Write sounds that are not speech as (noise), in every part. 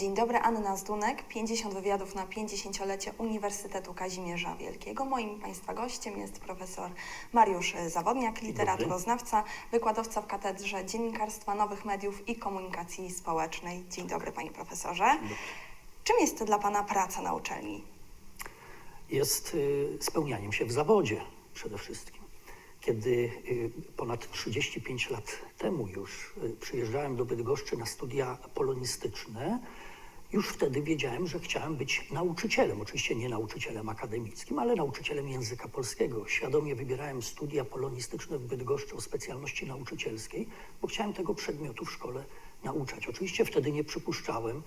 Dzień dobry, Anna Zdunek, 50 wywiadów na 50-lecie Uniwersytetu Kazimierza Wielkiego. Moim Państwa gościem jest profesor Mariusz Zawodniak, literaturoznawca, wykładowca w Katedrze Dziennikarstwa, Nowych Mediów i Komunikacji Społecznej. Dzień dobry, Panie Profesorze. Czym jest dla Pana praca na uczelni? jest y, spełnianiem się w zawodzie przede wszystkim. Kiedy y, ponad 35 lat temu już y, przyjeżdżałem do Bydgoszczy na studia polonistyczne, już wtedy wiedziałem, że chciałem być nauczycielem. Oczywiście nie nauczycielem akademickim, ale nauczycielem języka polskiego. Świadomie wybierałem studia polonistyczne w Bydgoszczy o specjalności nauczycielskiej, bo chciałem tego przedmiotu w szkole nauczać. Oczywiście wtedy nie przypuszczałem,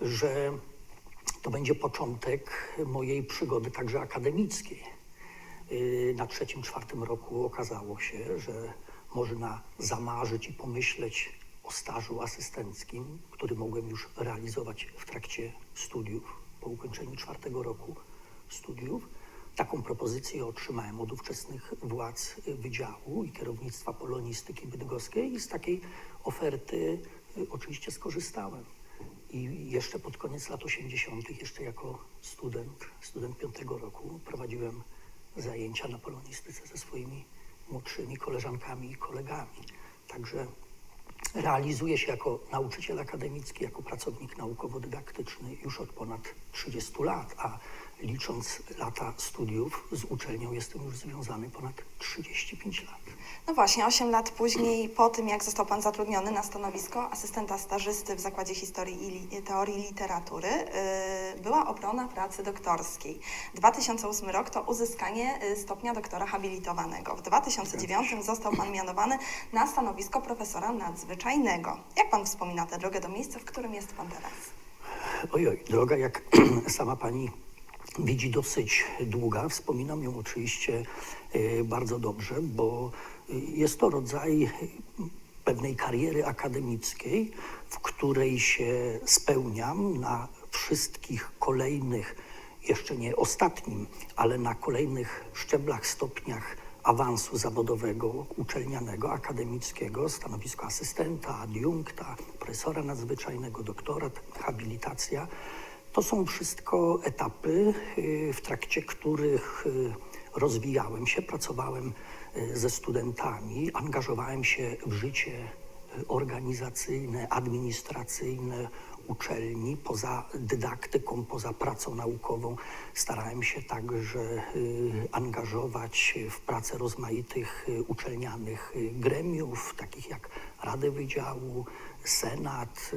że to będzie początek mojej przygody także akademickiej. Yy, Na trzecim, czwartym roku okazało się, że można zamarzyć i pomyśleć o stażu asystenckim, który mogłem już realizować w trakcie studiów, po ukończeniu czwartego roku studiów. Taką propozycję otrzymałem od ówczesnych władz Wydziału i Kierownictwa Polonistyki Bydgoskiej i z takiej oferty y, oczywiście skorzystałem. I jeszcze pod koniec lat 80., jeszcze jako student, student piątego roku, prowadziłem zajęcia na polonistyce ze swoimi młodszymi koleżankami i kolegami. Także realizuję się jako nauczyciel akademicki, jako pracownik naukowo-dydaktyczny już od ponad 30 lat, a licząc lata studiów z uczelnią jestem już związany ponad 35 lat. No właśnie, 8 lat później, po tym jak został Pan zatrudniony na stanowisko asystenta stażysty w Zakładzie Historii i Teorii Literatury, yy, była obrona pracy doktorskiej. 2008 rok to uzyskanie yy, stopnia doktora habilitowanego. W 2009 został Pan mianowany na stanowisko profesora nadzwyczajnego. Jak Pan wspomina tę drogę do miejsca, w którym jest Pan teraz? Ojoj, droga, jak (clears throat) sama pani widzi, dosyć długa. Wspominam ją oczywiście e, bardzo dobrze, bo e, jest to rodzaj e, pewnej kariery akademickiej, w której się spełniam na wszystkich kolejnych, jeszcze nie ostatnim, ale na kolejnych szczeblach, stopniach awansu zawodowego, uczelnianego, akademickiego, stanowisko asystenta, adiunkta, profesora nadzwyczajnego, doktorat, habilitacja. To są wszystko etapy, y, w trakcie których y, rozwijałem się, pracowałem y, ze studentami, angażowałem się w życie organizacyjne, administracyjne uczelni, poza dydaktyką, poza pracą naukową. Starałem się także angażować w pracę rozmaitych uczelnianych gremiów, takich jak Rady Wydziału, Senat.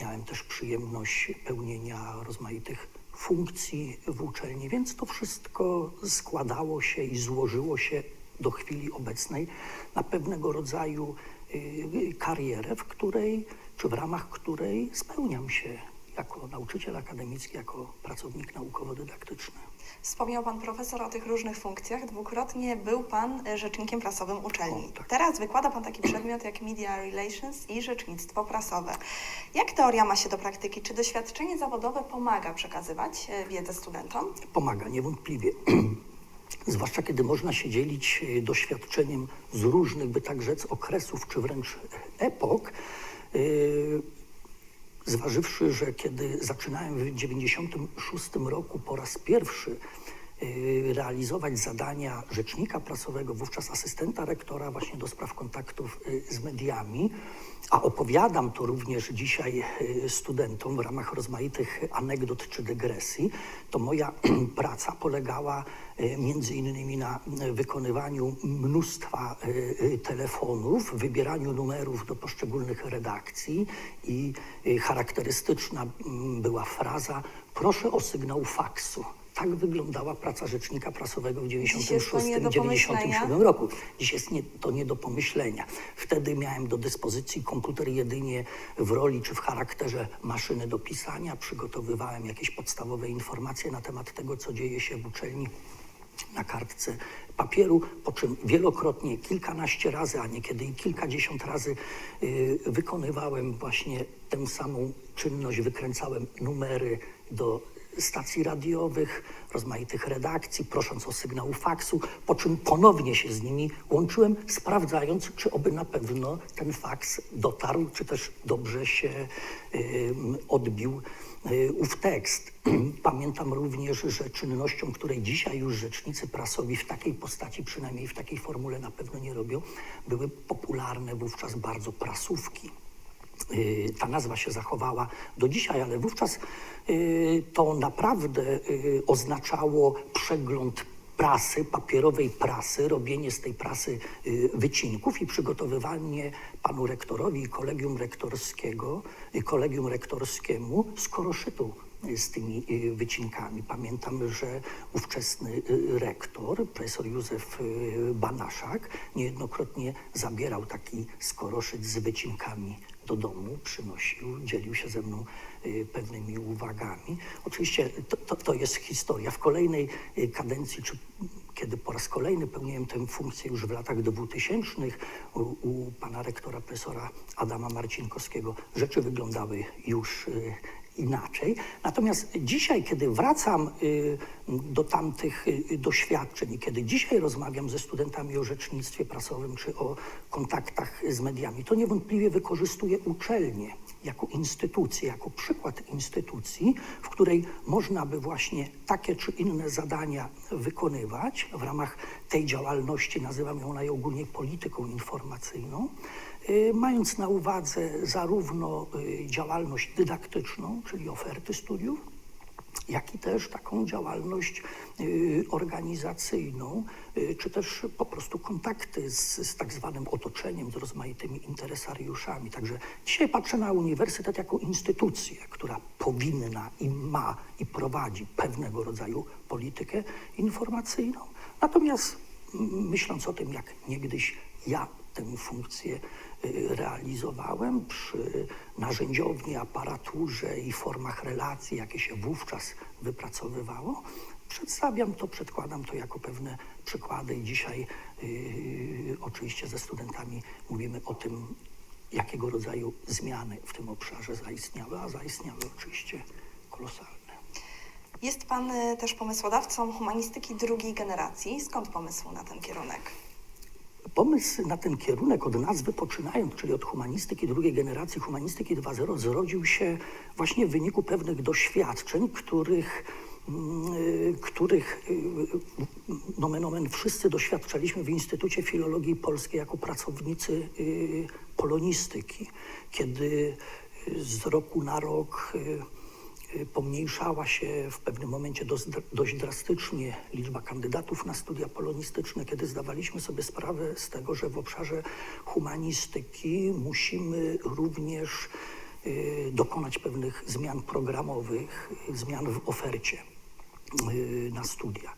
Miałem też przyjemność pełnienia rozmaitych funkcji w uczelni, więc to wszystko składało się i złożyło się do chwili obecnej na pewnego rodzaju y, karierę, w której, czy w ramach której spełniam się jako nauczyciel akademicki, jako pracownik naukowo-dydaktyczny. Wspomniał Pan profesor o tych różnych funkcjach. Dwukrotnie był Pan e, rzecznikiem prasowym uczelni. O, tak. Teraz wykłada Pan taki przedmiot jak Media Relations i rzecznictwo prasowe. Jak teoria ma się do praktyki? Czy doświadczenie zawodowe pomaga przekazywać e, wiedzę studentom? pomaga niewątpliwie. (clears throat) Zwłaszcza kiedy można się dzielić e, doświadczeniem z różnych, by tak rzec, okresów czy wręcz epok. Zważywszy, że kiedy zaczynałem w 1996 roku po raz pierwszy realizować zadania rzecznika prasowego, wówczas asystenta rektora właśnie do spraw kontaktów yy, z mediami, a opowiadam to również dzisiaj yy, studentom w ramach rozmaitych anegdot czy dygresji, to moja (clears throat) praca polegała między innymi na wykonywaniu mnóstwa telefonów, wybieraniu numerów do poszczególnych redakcji i charakterystyczna mm, była fraza proszę o sygnał faksu. Tak wyglądała praca rzecznika prasowego w Dziś jest to nie do 96-97 pomyślenia. roku. Dziś jest nie, to nie do pomyślenia. Wtedy miałem do dyspozycji komputer jedynie w roli czy w charakterze maszyny do pisania. Przygotowywałem jakieś podstawowe informacje na temat tego, co dzieje się w uczelni na kartce papieru, po czym wielokrotnie, kilkanaście razy, a niekiedy i kilkadziesiąt razy y, wykonywałem właśnie tę samą czynność, wykręcałem numery do stacji radiowych, rozmaitych redakcji, prosząc o sygnał faksu, po czym ponownie się z nimi łączyłem, sprawdzając, czy oby na pewno ten faks dotarł, czy też dobrze się odbił y, ów tekst. (clears throat) Pamiętam również, że czynnością, której dzisiaj już rzecznicy prasowi w takiej postaci, przynajmniej w takiej formule na pewno nie robią, były popularne wówczas bardzo prasówki. Y, Ta nazwa się zachowała do dzisiaj, ale wówczas y, to naprawdę y, oznaczało przegląd prasy, papierowej prasy, robienie z tej prasy wycinków i przygotowywanie panu rektorowi i kolegium rektorskiego, kolegium rektorskiemu skoroszytu z tymi wycinkami. Pamiętam, że ówczesny rektor, profesor Józef Banaszak, niejednokrotnie zabierał taki skoroszyt z wycinkami do domu, przynosił, dzielił się ze mną y, pewnymi uwagami. Oczywiście to, to, to jest historia. W kolejnej y, kadencji, czy kiedy po raz kolejny pełniłem tę funkcję już w latach 2000 u, u pana rektora profesora Adama Marcinkowskiego, rzeczy wyglądały już y, inaczej. Natomiast dzisiaj, kiedy wracam y, do tamtych y, doświadczeń kiedy dzisiaj rozmawiam ze studentami o rzecznictwie prasowym czy o kontaktach z mediami, to niewątpliwie wykorzystuję uczelnię jako instytucję, jako przykład instytucji, w której można by właśnie takie czy inne zadania wykonywać w ramach tej działalności, nazywam ją najogólniej polityką informacyjną, mając na uwadze zarówno y, działalność dydaktyczną, czyli oferty studiów, jak i też taką działalność y, organizacyjną, y, czy też po prostu kontakty z, z tak zwanym otoczeniem, z rozmaitymi interesariuszami. Także dzisiaj patrzę na uniwersytet jako instytucję, która powinna i ma i prowadzi pewnego rodzaju politykę informacyjną. Natomiast myśląc o tym, jak niegdyś ja tę funkcję y, realizowałem przy narzędziowni, aparaturze i formach relacji, jakie się wówczas wypracowywało. Przedstawiam to, przedkładam to jako pewne przykłady i dzisiaj y, oczywiście ze studentami mówimy o tym, jakiego rodzaju zmiany w tym obszarze zaistniały, a zaistniały oczywiście kolosalne. Jest Pan y, też pomysłodawcą humanistyki drugiej generacji. Skąd pomysł na ten kierunek? Pomysł na ten kierunek od nazwy poczynając, czyli od humanistyki drugiej generacji, humanistyki 2.0, zrodził się właśnie w wyniku pewnych doświadczeń, których, mm, y, których y, nomen omen wszyscy doświadczaliśmy w Instytucie Filologii Polskiej jako pracownicy y, polonistyki, kiedy y, z roku na rok y, y, pomniejszała się w pewnym momencie dość, drastycznie liczba kandydatów na studia polonistyczne, kiedy zdawaliśmy sobie sprawę z tego, że w obszarze humanistyki musimy również y, dokonać pewnych zmian programowych, y, zmian w ofercie y, na studia.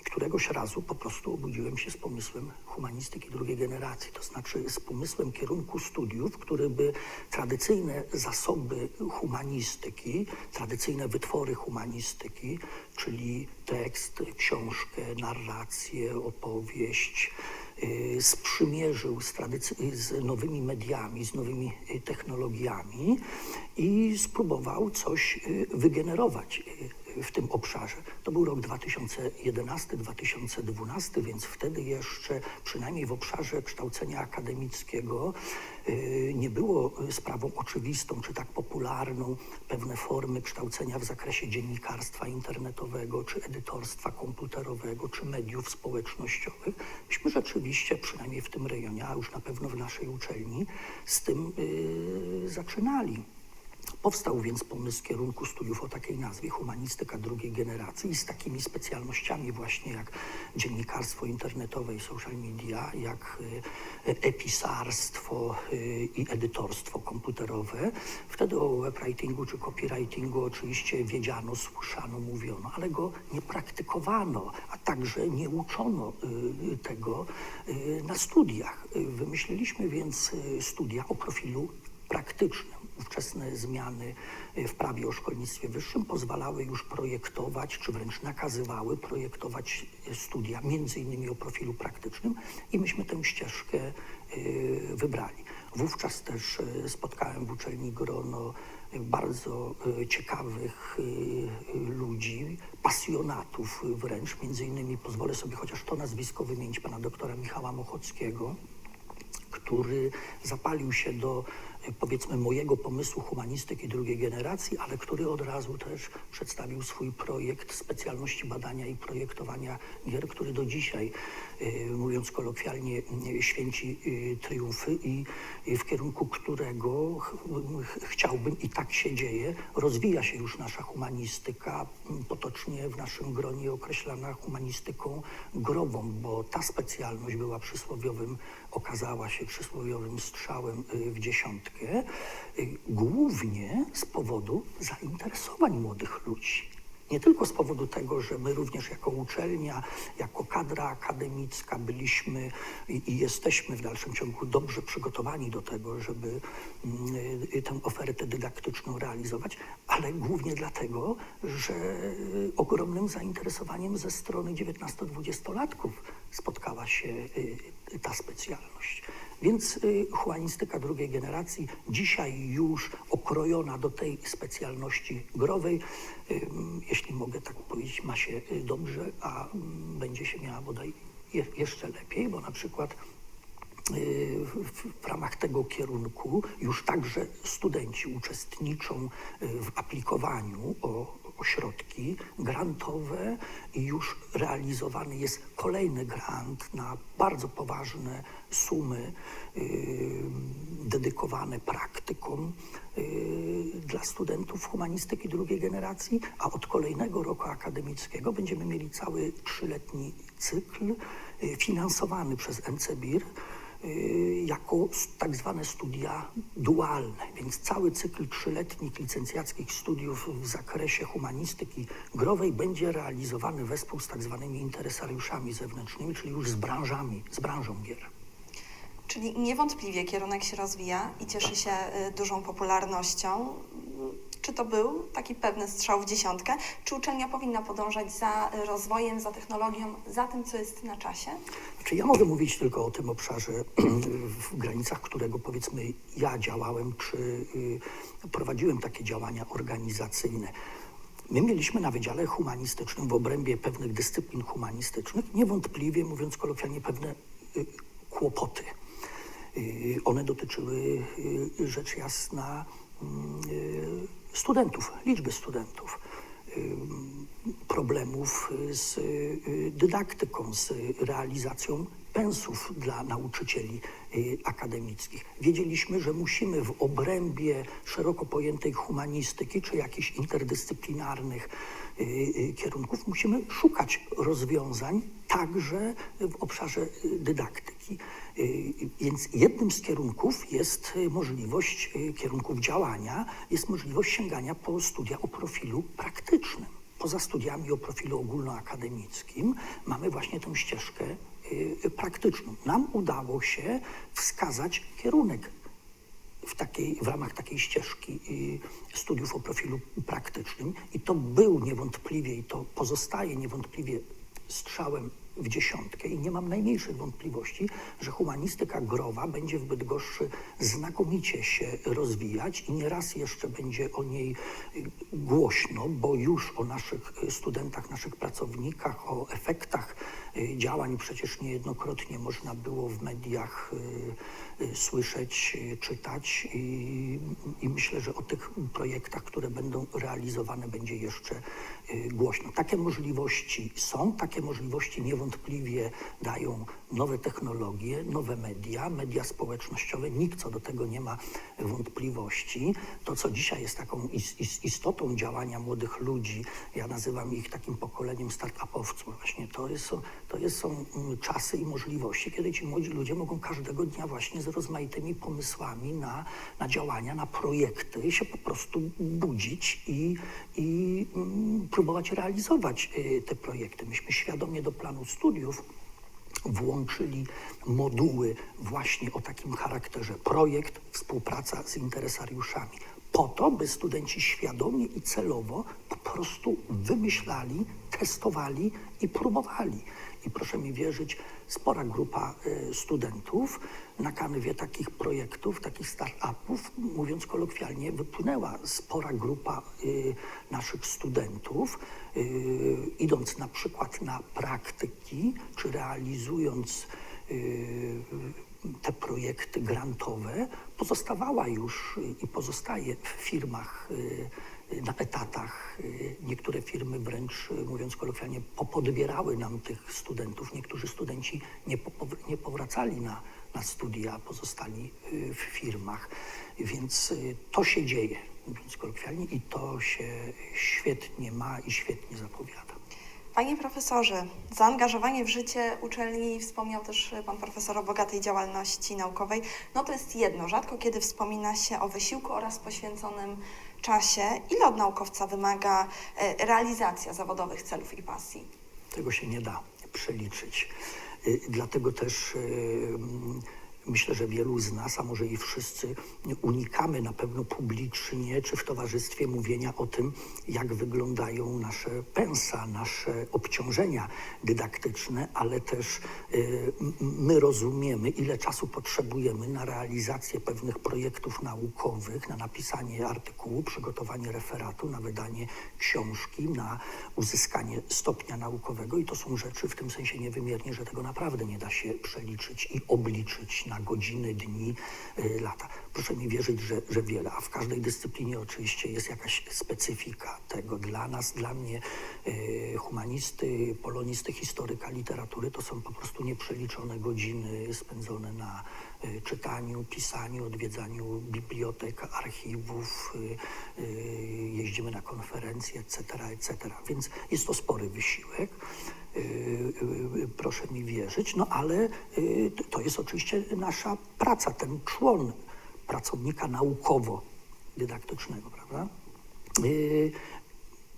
I któregoś razu po prostu obudziłem się z pomysłem humanistyki drugiej generacji, to znaczy z pomysłem kierunku studiów, który by tradycyjne zasoby humanistyki, tradycyjne wytwory humanistyki, czyli tekst, książkę, narrację, opowieść, y, sprzymierzył z, z nowymi mediami, z nowymi y, technologiami i spróbował coś y, wygenerować w tym obszarze. To był rok 2011-2012, więc wtedy jeszcze, przynajmniej w obszarze kształcenia akademickiego, y, nie było sprawą oczywistą czy tak popularną pewne formy kształcenia w zakresie dziennikarstwa internetowego, czy edytorstwa komputerowego, czy mediów społecznościowych. Myśmy rzeczywiście, przynajmniej w tym rejonie, a już na pewno w naszej uczelni, z tym y, zaczynali. Powstał więc pomysł kierunku studiów o takiej nazwie humanistyka drugiej generacji z takimi specjalnościami właśnie jak dziennikarstwo internetowe i social media, jak y, episarstwo y, i edytorstwo komputerowe. Wtedy o webwritingu czy copywritingu oczywiście wiedziano, słyszano, mówiono, ale go nie praktykowano, a także nie uczono tego na studiach. Wymyśliliśmy więc studia o profilu praktycznym. Ówczesne zmiany y, w prawie o szkolnictwie wyższym pozwalały już projektować, czy wręcz nakazywały projektować studia, między innymi o profilu praktycznym i myśmy tę ścieżkę y, wybrali. Wówczas też y, spotkałem w uczelni grono bardzo e, ciekawych e, ludzi, pasjonatów wręcz. Między innymi pozwolę sobie chociaż to nazwisko wymienić pana doktora Michała Mochockiego, który zapalił się do e, powiedzmy mojego pomysłu humanistyki drugiej generacji, ale który od razu też przedstawił swój projekt specjalności badania i projektowania gier, który do dzisiaj, e, mówiąc kolokwialnie, e, święci e, triumfy i w kierunku którego ch- ch- chciałbym i tak się dzieje, rozwija się już nasza humanistyka, m, potocznie w naszym gronie określana humanistyką grową, bo ta specjalność była przysłowiowym, okazała się przysłowiowym strzałem y, w dziesiątkę, y, głównie z powodu zainteresowań młodych ludzi. Nie tylko z powodu tego, że my również jako uczelnia, jako kadra akademicka byliśmy i, jesteśmy w dalszym ciągu dobrze przygotowani do tego, żeby mm, y, tę ofertę dydaktyczną realizować, ale głównie dlatego, że y, ogromnym zainteresowaniem ze strony 19-20-latków spotkała się ta specjalność. Więc y, humanistyka drugiej generacji, dzisiaj już okrojona do tej specjalności growej, y, jeśli mogę tak powiedzieć, ma się y, dobrze, a mm, będzie się miała bodaj je, jeszcze lepiej, bo na przykład w, ramach tego kierunku już także studenci uczestniczą w aplikowaniu o, o środki grantowe i już realizowany jest kolejny grant na bardzo poważne sumy y, dedykowane praktykom y, dla studentów humanistyki drugiej generacji, a od kolejnego roku akademickiego będziemy mieli cały trzyletni cykl y, finansowany przez NCBIR jako s- tak zwane studia dualne, więc cały cykl trzyletnich licencjackich studiów w zakresie humanistyki growej będzie realizowany wespół z tak zwanymi interesariuszami zewnętrznymi, czyli już z branżami, z branżą gier. Czyli niewątpliwie kierunek się rozwija i cieszy się y, dużą popularnością. Czy to był taki pewny strzał w dziesiątkę? Czy uczelnia powinna podążać za rozwojem, za technologią, za tym, co jest na czasie? Znaczy ja mogę mówić tylko o tym obszarze, (clears throat) w granicach którego powiedzmy ja działałem, czy y, prowadziłem takie działania organizacyjne. My mieliśmy na Wydziale Humanistycznym w obrębie pewnych dyscyplin humanistycznych niewątpliwie, mówiąc kolokwialnie, pewne y, kłopoty. Y, One dotyczyły rzecz jasna mm, studentów, liczby studentów problemów z y, dydaktyką, z realizacją pensów dla nauczycieli y, akademickich. Wiedzieliśmy, że musimy w obrębie szeroko pojętej humanistyki czy jakichś interdyscyplinarnych y, kierunków musimy szukać rozwiązań także w obszarze dydaktyki. Y, Więc jednym z kierunków jest y, możliwość, y, kierunków działania, jest możliwość sięgania po studia o profilu praktycznym. Poza studiami o profilu ogólnoakademickim mamy właśnie tę ścieżkę praktyczną. Nam udało się wskazać kierunek w, takiej, w ramach takiej ścieżki studiów o profilu praktycznym i to był niewątpliwie i to pozostaje niewątpliwie strzałem w dziesiątkę i nie mam najmniejszych wątpliwości, że humanistyka growa będzie w Bydgoszczy znakomicie się rozwijać i nieraz jeszcze będzie o niej głośno, bo już o naszych studentach, naszych pracownikach, o efektach y, działań przecież niejednokrotnie można było w mediach y, y, słyszeć, czytać i, i myślę, że o tych projektach, które będą realizowane będzie jeszcze głośno. Takie możliwości są, takie możliwości niewątpliwie dają nowe technologie, nowe media, media społecznościowe. Nikt co do tego nie ma wątpliwości. To, co dzisiaj jest taką is, is, istotą działania młodych ludzi, ja nazywam ich takim pokoleniem start-upowców właśnie, to, jest, to jest, są mm, czasy i możliwości, kiedy ci młodzi ludzie mogą każdego dnia właśnie z rozmaitymi pomysłami na, na działania, na projekty się po prostu budzić i, i mm, próbować realizować y, te projekty. Myśmy świadomie do planu studiów włączyli moduły właśnie o takim charakterze projekt, współpraca z interesariuszami. Po to, by studenci świadomie i celowo po prostu wymyślali, testowali i próbowali. I proszę mi wierzyć, spora grupa y, studentów na kanwie takich projektów, takich startupów, mówiąc kolokwialnie, wypłynęła spora grupa y, naszych studentów, y, idąc na przykład na praktyki, czy realizując te projekty grantowe, pozostawała już i pozostaje w firmach na etatach. Y, Niektóre firmy wręcz, y, mówiąc kolokwialnie, popodbierały nam tych studentów. Niektórzy studenci nie, nie powracali na, na studia, pozostali y, w firmach. Więc to się dzieje, mówiąc kolokwialnie, i to się świetnie ma i świetnie zapowiada. Panie profesorze, zaangażowanie w życie uczelni, wspomniał też pan profesor o bogatej działalności naukowej, no to jest jedno. Rzadko kiedy wspomina się o wysiłku oraz poświęconym czasie. Ile od naukowca wymaga e, realizacja zawodowych celów i pasji? Tego się nie da przeliczyć. Y, Dlatego też y, myślę, że wielu z nas, a może i wszyscy, unikamy na pewno publicznie czy w towarzystwie mówienia o tym, jak wyglądają nasze pensa, nasze obciążenia dydaktyczne, ale też y, my rozumiemy, ile czasu potrzebujemy na realizację pewnych projektów naukowych, na napisanie artykułu, przygotowanie referatu, na wydanie książki, na uzyskanie stopnia naukowego i to są rzeczy w tym sensie niewymiernie, że tego naprawdę nie da się przeliczyć i obliczyć na godziny, dni, y, lata. Proszę mi wierzyć, że, że wiele, a w każdej dyscyplinie oczywiście jest jakaś specyfika tego. Dla nas, dla mnie y, humanisty, polonisty, historyka literatury to są po prostu nieprzeliczone godziny spędzone na czytaniu, pisaniu, odwiedzaniu bibliotek, archiwów, y, y, jeździmy na konferencje, etc., etc. Więc jest to spory wysiłek. y, y, Proszę mi wierzyć, no ale y, to- jest oczywiście nasza praca, ten człon pracownika naukowo-dydaktycznego, prawda? Y,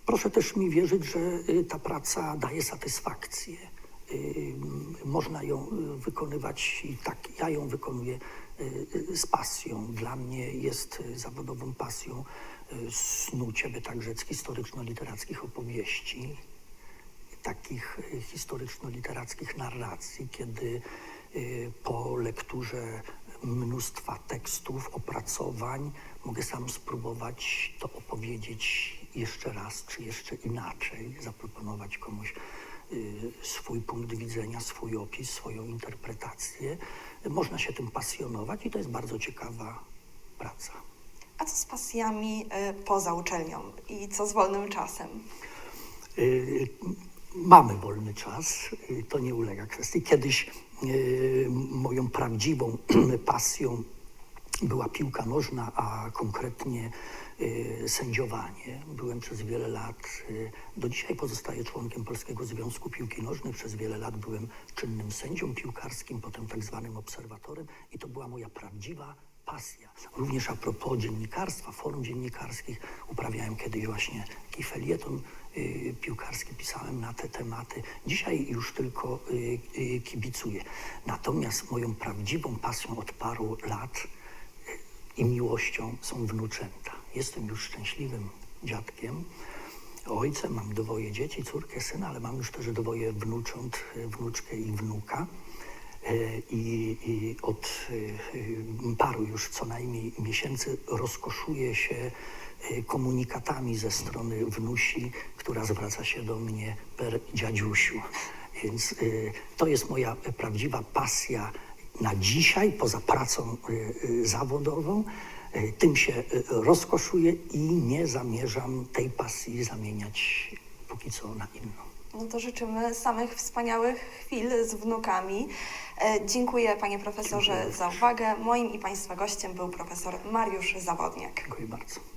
Proszę też mi wierzyć, że y, ta praca daje satysfakcję. Y, Można ją y, wykonywać i tak ja ją wykonuję y, z pasją. Dla mnie jest zawodową pasją snucie by także historyczno-literackich opowieści, takich historyczno-literackich narracji, kiedy po lekturze mnóstwa tekstów, opracowań mogę sam spróbować to opowiedzieć jeszcze raz, czy jeszcze inaczej, zaproponować komuś swój punkt widzenia, swój opis, swoją interpretację. Można się tym pasjonować i to jest bardzo ciekawa praca. A co z pasjami e, poza uczelnią i co z wolnym czasem? Y, Mamy wolny czas, y, to nie ulega kwestii. Kiedyś y, moją prawdziwą (clears throat) pasją była piłka nożna, a konkretnie y, sędziowanie. Byłem przez wiele lat, y, do dzisiaj pozostaję członkiem Polskiego Związku Piłki Nożnej. Przez wiele lat byłem czynnym sędzią piłkarskim, potem tak zwanym obserwatorem i to była moja prawdziwa pasja. Również a propos dziennikarstwa, forum dziennikarskich, uprawiałem kiedyś właśnie taki felieton y, piłkarski, pisałem na te tematy. Dzisiaj już tylko y, y, kibicuję. Natomiast moją prawdziwą pasją od paru lat y, i miłością są wnuczęta. Jestem już szczęśliwym dziadkiem, ojcem, mam dwoje dzieci, córkę, syna, ale mam już też dwoje wnucząt, wnuczkę i wnuka. E, I, I od y, paru już co najmniej miesięcy rozkoszuję się y, komunikatami ze strony wnusi, która zwraca się do mnie per dziadziusiu. Więc to jest moja prawdziwa pasja na dzisiaj, poza pracą zawodową. Y, Tym się y, rozkoszuję i nie zamierzam tej pasji zamieniać póki co na inną. No to życzymy samych wspaniałych chwil z wnukami. E, Dziękuję panie profesorze Dziękuję za uwagę. Moim i państwa gościem był profesor Mariusz Zawodniak. Dziękuję bardzo.